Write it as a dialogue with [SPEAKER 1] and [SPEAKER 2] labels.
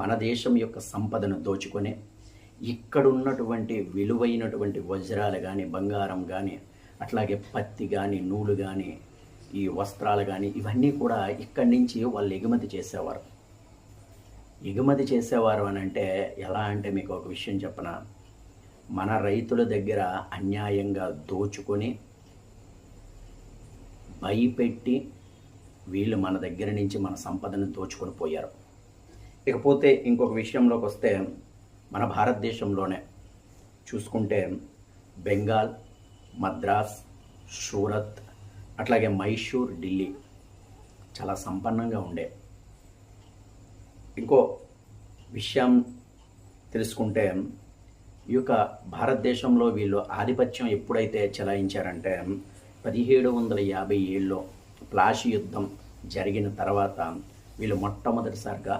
[SPEAKER 1] మన దేశం యొక్క సంపదను దోచుకొని ఇక్కడున్నటువంటి విలువైనటువంటి వజ్రాలు కానీ బంగారం కానీ అట్లాగే పత్తి కానీ నూలు కానీ ఈ వస్త్రాలు కానీ ఇవన్నీ కూడా ఇక్కడి నుంచి వాళ్ళు ఎగుమతి చేసేవారు. ఎగుమతి చేసేవారు అని అంటే ఎలా అంటే మీకు ఒక విషయం చెప్పన? మన రైతుల దగ్గర అన్యాయంగా దోచుకొని భయపెట్టి వీళ్ళు మన దగ్గర నుంచి మన సంపదను దోచుకొని పోయారు. ఇకపోతే ఇంకొక విషయంలోకి వస్తే మన భారతదేశంలోనే చూసుకుంటే బెంగాల్ మద్రాస్ సూరత్ అట్లాగే మైసూర్ ఢిల్లీ చాలా సంపన్నంగా ఉండే. ఇంకో విషయం తెలుసుకుంటే ఈ యొక్క భారతదేశంలో వీళ్ళు ఆధిపత్యం ఎప్పుడైతే చెలాయించారంటే పదిహేడు వందల యాభై ఏళ్ళలో ప్లాషి యుద్ధం జరిగిన తర్వాత వీళ్ళు మొట్టమొదటిసారిగా